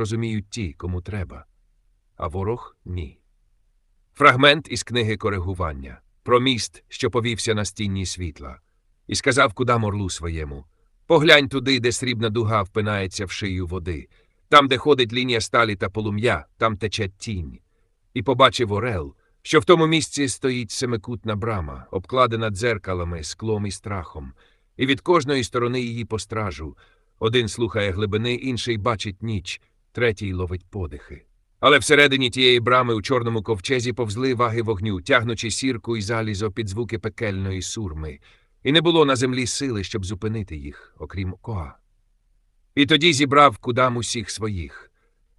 зрозуміють ті, кому треба, а ворог ні. Фрагмент із книги коригування про міст, що повівся на стінні світла, і сказав кудам орлу своєму Поглянь туди, де срібна дуга впинається в шию води, там, де ходить лінія сталі та полум'я, там тече тінь. І побачив орел, що в тому місці стоїть семикутна брама, обкладена дзеркалами, склом і страхом, і від кожної сторони її по стражу. Один слухає глибини, інший бачить ніч, третій ловить подихи. Але всередині тієї брами у чорному ковчезі повзли ваги вогню, тягнучи сірку і залізо під звуки пекельної сурми, і не було на землі сили, щоб зупинити їх, окрім коа. І тоді зібрав кудам усіх своїх.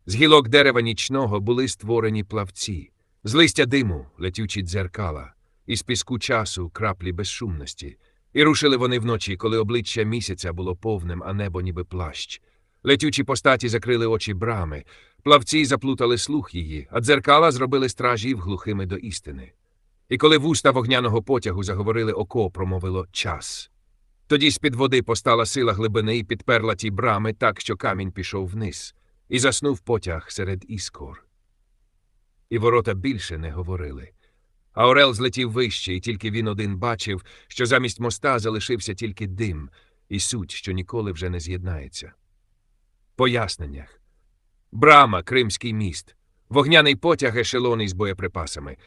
З гілок дерева нічного були створені плавці, з листя диму летючі дзеркала, із піску часу краплі безшумності. І рушили вони вночі, коли обличчя місяця було повним, а небо ніби плащ. Летючі постаті закрили очі брами, плавці заплутали слух її, а дзеркала зробили стражів глухими до істини. І коли вуста вогняного потягу заговорили око, промовило час. Тоді з-під води постала сила глибини і підперла ті брами так, що камінь пішов вниз, і заснув потяг серед іскор. І ворота більше не говорили. А Орел злетів вище, і тільки він один бачив, що замість моста залишився тільки дим і суть, що ніколи вже не з'єднається. Поясненнях. Брама, Кримський міст, вогняний потяг ешелони з боєприпасами,